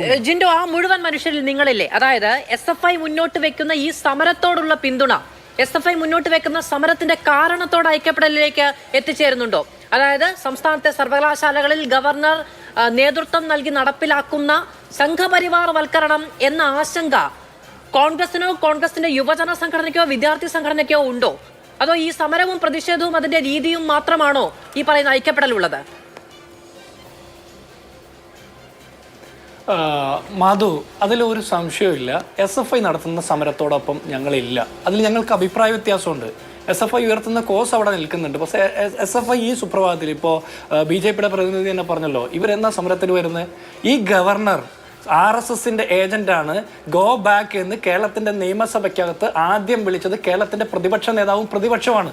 ജിൻഡോ ആ മുഴുവൻ മനുഷ്യരിൽ നിങ്ങളില്ലേ? അതായത് എസ് എഫ് ഐ മുന്നോട്ട് വെക്കുന്ന ഈ സമരത്തോടുള്ള പിന്തുണ എസ് എഫ് ഐ മുന്നോട്ട് വെക്കുന്ന സമരത്തിന്റെ കാരണത്തോട് ഐക്യപ്പെടലിലേക്ക് എത്തിച്ചേരുന്നുണ്ടോ? അതായത് സംസ്ഥാനത്തെ സർവകലാശാലകളിൽ ഗവർണർ നേതൃത്വം നൽകി നടപ്പിലാക്കുന്ന സംഘപരിവാർ വൽക്കരണം എന്ന ആശങ്ക കോൺഗ്രസിനോ കോൺഗ്രസിന്റെ യുവജന സംഘടനയ്ക്കോ വിദ്യാർത്ഥി സംഘടനയ്ക്കോ ഉണ്ടോ? അതോ ഈ സമരവും പ്രതിഷേധവും അതിന്റെ രീതിയും മാത്രമാണോ ഈ പറയുന്ന ഐക്യപ്പെടലുള്ളത്? മധു അതിലൊരു സംശയമില്ല എസ് എഫ് ഐ നടത്തുന്ന സമരത്തോടൊപ്പം ഞങ്ങളില്ല. അതിൽ ഞങ്ങൾക്ക് അഭിപ്രായ വ്യത്യാസമുണ്ട്. എസ് എഫ് ഐ ഉയർത്തുന്ന കോസ് അവിടെ നിൽക്കുന്നുണ്ട്. പക്ഷേ എസ് എഫ് ഐ ഈ സുപ്രഭാതത്തിൽ ഇപ്പോൾ ബി ജെ പിയുടെ പ്രതിനിധി തന്നെ പറഞ്ഞല്ലോ ഇവരെന്നാ സമരത്തിൽ വരുന്നത് ഈ ഗവർണർ ആർ എസ് എസിന്റെ ഏജന്റാണ് ഗോ ബാക്ക് എന്ന് കേരളത്തിന്റെ നിയമസഭയ്ക്കകത്ത് ആദ്യം വിളിച്ചത് കേരളത്തിന്റെ പ്രതിപക്ഷ നേതാവും പ്രതിപക്ഷമാണ്.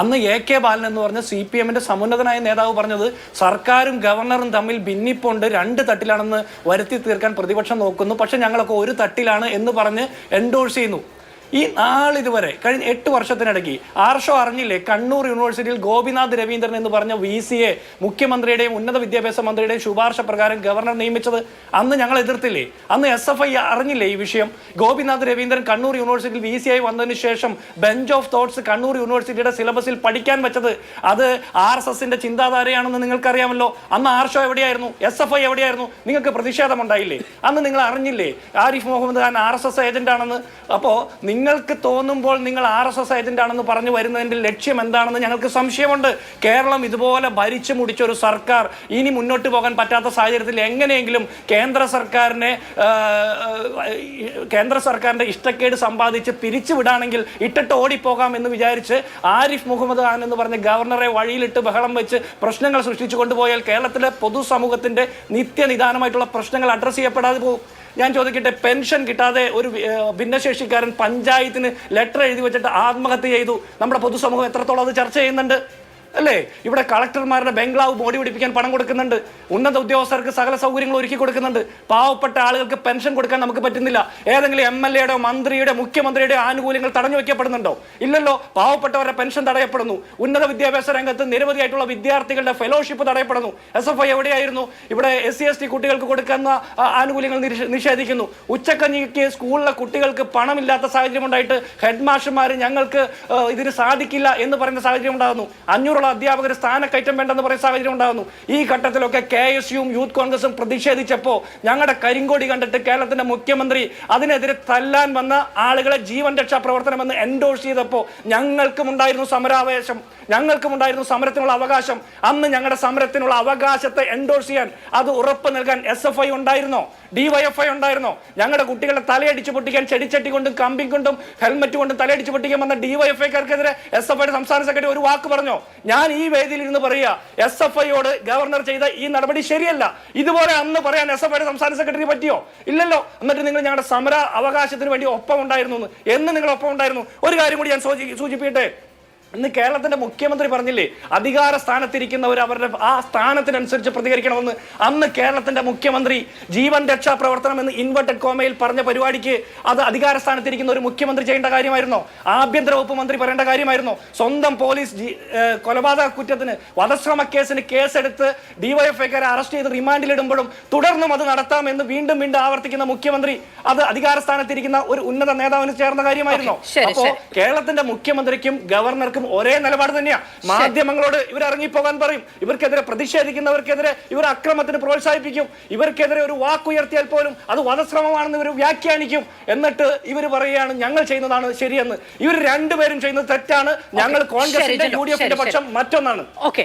അന്ന് എ കെ ബാലൻ എന്ന് പറഞ്ഞ സി പി എമ്മിന്റെ സമുന്നതനായ നേതാവ് പറഞ്ഞത് സർക്കാരും ഗവർണറും തമ്മിൽ ഭിന്നിപ്പുണ്ട് രണ്ട് തട്ടിലാണെന്ന് വരുത്തി തീർക്കാൻ പ്രതിപക്ഷം നോക്കുന്നു. പക്ഷെ ഞങ്ങളൊക്കെ ഒരു തട്ടിലാണ് എന്ന് പറഞ്ഞ് എൻഡോഴ്സ് ചെയ്യുന്നു. ഈ നാളിതുവരെ കഴിഞ്ഞ എട്ട് വർഷത്തിനിടയ്ക്ക് ആർഷോ അറിഞ്ഞില്ലേ കണ്ണൂർ യൂണിവേഴ്സിറ്റിയിൽ ഗോപിനാഥ് രവീന്ദ്രൻ എന്ന് പറഞ്ഞ വി സിയെ മുഖ്യമന്ത്രിയുടെയും ഉന്നത വിദ്യാഭ്യാസ മന്ത്രിയുടെയും ശുപാർശ പ്രകാരം ഗവർണർ നിയമിച്ചത് അന്ന് ഞങ്ങൾ എതിർത്തില്ലേ? അന്ന് എസ് എഫ് ഐ അറിഞ്ഞില്ലേ ഈ വിഷയം? ഗോപിനാഥ് രവീന്ദ്രൻ കണ്ണൂർ യൂണിവേഴ്സിറ്റിയിൽ വി സി ആയി വന്നതിന് ശേഷം ബെഞ്ച് ഓഫ് തോട്ട്സ് കണ്ണൂർ യൂണിവേഴ്സിറ്റിയുടെ സിലബസിൽ പഠിക്കാൻ വെച്ചത് അത് ആർ എസ് എസിന്റെ ചിന്താധാരയാണെന്ന് നിങ്ങൾക്കറിയാമല്ലോ. അന്ന് ആർഷോ എവിടെയായിരുന്നു? എസ് എഫ് ഐ എവിടെയായിരുന്നു? നിങ്ങൾക്ക് പ്രതിഷേധമുണ്ടായില്ലേ? അന്ന് നിങ്ങൾ അറിഞ്ഞില്ലേ? Arif Mohammad Khan R S S agent ആണെന്ന് അപ്പോൾ നിങ്ങൾക്ക് തോന്നുമ്പോൾ നിങ്ങൾ ആർ എസ് എസ് ഏജന്റ് പറഞ്ഞു വരുന്നതിന്റെ ലക്ഷ്യം എന്താണെന്ന് ഞങ്ങൾക്ക് സംശയമുണ്ട്. കേരളം ഇതുപോലെ ഭരിച്ചു മുടിച്ച ഒരു സർക്കാർ ഇനി മുന്നോട്ട് പോകാൻ പറ്റാത്ത സാഹചര്യത്തിൽ എങ്ങനെയെങ്കിലും കേന്ദ്ര സർക്കാരിനെ കേന്ദ്ര സർക്കാരിന്റെ ഇഷ്ടക്കേട് സമ്പാദിച്ച് പിരിച്ചുവിടാണെങ്കിൽ ഇട്ടിട്ട് ഓടിപ്പോകാം എന്ന് വിചാരിച്ച് ആരിഫ് മുഹമ്മദ് ഖാൻ എന്ന് പറഞ്ഞ ഗവർണറെ വഴിയിലിട്ട് ബഹളം വെച്ച് പ്രശ്നങ്ങൾ സൃഷ്ടിച്ചു കൊണ്ടുപോയാൽ കേരളത്തിലെ പൊതുസമൂഹത്തിന്റെ നിത്യനിദാനമായിട്ടുള്ള പ്രശ്നങ്ങൾ അഡ്രസ്സ് ചെയ്യപ്പെടാതെ പോകും. ഞാൻ ചോദിക്കട്ടെ പെൻഷൻ കിട്ടാതെ ഒരു ഭിന്നശേഷിക്കാരൻ ഭിന്നശേഷിക്കാരൻ പഞ്ചായത്തിന് ലെറ്റർ എഴുതി വെച്ചിട്ട് ആത്മഹത്യ ചെയ്തു. നമ്മുടെ പൊതുസമൂഹം എത്രത്തോളം അത് ചർച്ച ചെയ്യുന്നുണ്ട്? അല്ലേ? ഇവിടെ കളക്ടർമാരുടെ ബംഗ്ലാവ് മോടി പിടിപ്പിക്കാൻ പണം കൊടുക്കുന്നുണ്ട്. ഉന്നത ഉദ്യോഗസ്ഥർക്ക് സകല സൗകര്യങ്ങൾ ഒരുക്കി കൊടുക്കുന്നുണ്ട്. പാവപ്പെട്ട ആളുകൾക്ക് പെൻഷൻ കൊടുക്കാൻ നമുക്ക് പറ്റുന്നില്ല. ഏതെങ്കിലും എം എൽ എയുടെ മന്ത്രിയുടെ മുഖ്യമന്ത്രിയുടെ ആനുകൂല്യങ്ങൾ തടഞ്ഞു വയ്ക്കപ്പെടുന്നുണ്ടോ? ഇല്ലല്ലോ. പാവപ്പെട്ടവരുടെ പെൻഷൻ തടയപ്പെടുന്നു. ഉന്നത വിദ്യാഭ്യാസ രംഗത്ത് നിരവധിയായിട്ടുള്ള വിദ്യാർത്ഥികളുടെ ഫെലോഷിപ്പ് തടയപ്പെടുന്നു. എസ് എഫ് ഐ എവിടെയായിരുന്നു? ഇവിടെ എസ് സി എസ് ടി കുട്ടികൾക്ക് കൊടുക്കുന്ന ആനുകൂല്യങ്ങൾ നിഷേധിക്കുന്നു. ഉച്ചക്കഞ്ഞിക്ക് സ്കൂളിലെ കുട്ടികൾക്ക് പണമില്ലാത്ത സാഹചര്യം ഉണ്ടായിട്ട് ഹെഡ് ഞങ്ങൾക്ക് ഇതിന് സാധിക്കില്ല എന്ന് പറയുന്ന സാഹചര്യം ഉണ്ടാകുന്നു. അഞ്ഞൂറോളം അധ്യാപകർ സ്ഥാനക്കയറ്റം വേണ്ടെന്ന് പറയുന്ന സാഹചര്യം ഉണ്ടാകുന്നു ഈ ഘട്ടത്തിലൊക്കെ കെ എസ് യുവും യൂത്ത് കോൺഗ്രസും പ്രതിഷേധിച്ചപ്പോൾ ഞങ്ങളുടെ കരിങ്കോടി കണ്ടിട്ട് കേരളത്തിന്റെ മുഖ്യമന്ത്രി അതിനെതിരെ തല്ലാൻ വന്ന ആളുകളെ ജീവൻ രക്ഷാ പ്രവർത്തനം എന്ന് എൻഡോഴ്സ് ചെയ്തപ്പോൾ ഞങ്ങൾക്കും ഉണ്ടായിരുന്നു സമരാവേശം. ഞങ്ങൾക്കും ഉണ്ടായിരുന്നു സമരത്തിനുള്ള അവകാശം അന്ന് ഞങ്ങളുടെ സമരത്തിനുള്ള അവകാശത്തെ എൻഡോഴ്സ് ചെയ്യാൻ അത് ഉറപ്പ് നൽകാൻ എസ് എഫ് ഐ ഉണ്ടായിരുന്നോ ഡിവൈഎഫ്ഐ ഉണ്ടായിരുന്നോ. ഞങ്ങളുടെ കുട്ടികളെ തലയടിച്ച് പൊട്ടിക്കാൻ ചെടിച്ചട്ടി കൊണ്ടും കമ്പി കൊണ്ടും ഹെൽമറ്റ് കൊണ്ടും തലയടിച്ച് പൊട്ടിക്കാൻ വന്ന ഡിവൈഎഫ്ഐക്കാർക്കെതിരെ എസ് എഫ് ഐയുടെ സംസ്ഥാന സെക്രട്ടറി ഒരു വാക്ക് പറഞ്ഞോ. ഞാൻ ഈ വേദിയിൽ ഇരുന്ന് പറയുക എസ് എഫ് ഐയോട് ഗവർണർ ചെയ്ത ഈ നടപടി ശരിയല്ല. ഇതുപോലെ അന്ന് പറയാൻ എസ് എഫ് ഐയുടെ സംസ്ഥാന സെക്രട്ടറി പറ്റിയോ? ഇല്ലല്ലോ. എന്നിട്ട് നിങ്ങൾ ഞങ്ങളുടെ സമര അവകാശത്തിന് വേണ്ടി ഒപ്പം ഉണ്ടായിരുന്നു എന്ന്. എന്ന് നിങ്ങൾ ഒപ്പം ഉണ്ടായിരുന്നു ഒരു കാര്യം കൂടി ഞാൻ സൂചിപ്പിക്കട്ടെ? ഇന്ന് കേരളത്തിന്റെ മുഖ്യമന്ത്രി പറഞ്ഞില്ലേ അധികാര സ്ഥാനത്തിരിക്കുന്നവർ അവരുടെ ആ സ്ഥാനത്തിനനുസരിച്ച് പ്രതികരിക്കണമെന്ന്. അന്ന് കേരളത്തിന്റെ മുഖ്യമന്ത്രി ജീവൻ രക്ഷാ പ്രവർത്തനം എന്ന് ഇൻവെർട്ടഡ് കോമയിൽ പറഞ്ഞ പരിപാടിക്ക് അത് അധികാര സ്ഥാനത്തിരിക്കുന്ന ഒരു മുഖ്യമന്ത്രി ചെയ്യേണ്ട കാര്യമായിരുന്നോ? ആഭ്യന്തര വകുപ്പ് മന്ത്രി പറയേണ്ട കാര്യമായിരുന്നോ? സ്വന്തം പോലീസ് കൊലപാതക കുറ്റത്തിന് വധശ്രമ കേസിന് കേസെടുത്ത് ഡിവൈഎഫ്ഐക്കാരെ അറസ്റ്റ് ചെയ്ത് റിമാൻഡിലിടുമ്പോഴും തുടർന്നും അത് നടത്താമെന്ന് വീണ്ടും വീണ്ടും ആവർത്തിക്കുന്ന മുഖ്യമന്ത്രി അത് അധികാര സ്ഥാനത്തിരിക്കുന്ന ഒരു ഉന്നത നേതാവിന് ചേർന്ന കാര്യമായിരുന്നോ? അപ്പോൾ അപ്പോ കേരളത്തിന്റെ മുഖ്യമന്ത്രിക്കും ഗവർണർക്കും ഒരേ നിലപാട് തന്നെയാണ് മാധ്യമങ്ങളോട് ഇവർ ഇറങ്ങിപ്പോകാൻ പറയും. ഇവർക്കെതിരെ പ്രതിഷേധിക്കുന്നവർക്കെതിരെ ഇവർ അക്രമത്തിന് പ്രോത്സാഹിപ്പിക്കും. ഇവർക്കെതിരെ ഒരു വാക്കുയർത്തിയാൽ പോലും അത് വധശ്രമമാണെന്ന് ഇവർ വ്യാഖ്യാനിക്കും. എന്നിട്ട് ഇവർ പറയുകയാണ് ഞങ്ങൾ ചെയ്യുന്നതാണ് ശരിയെന്ന്. ഇവർ രണ്ടുപേരും ചെയ്യുന്നത് തെറ്റാണ്. ഞങ്ങൾ കോൺഗ്രസിന്റെ. യു. പക്ഷം മറ്റൊന്നാണ്. ഓക്കെ.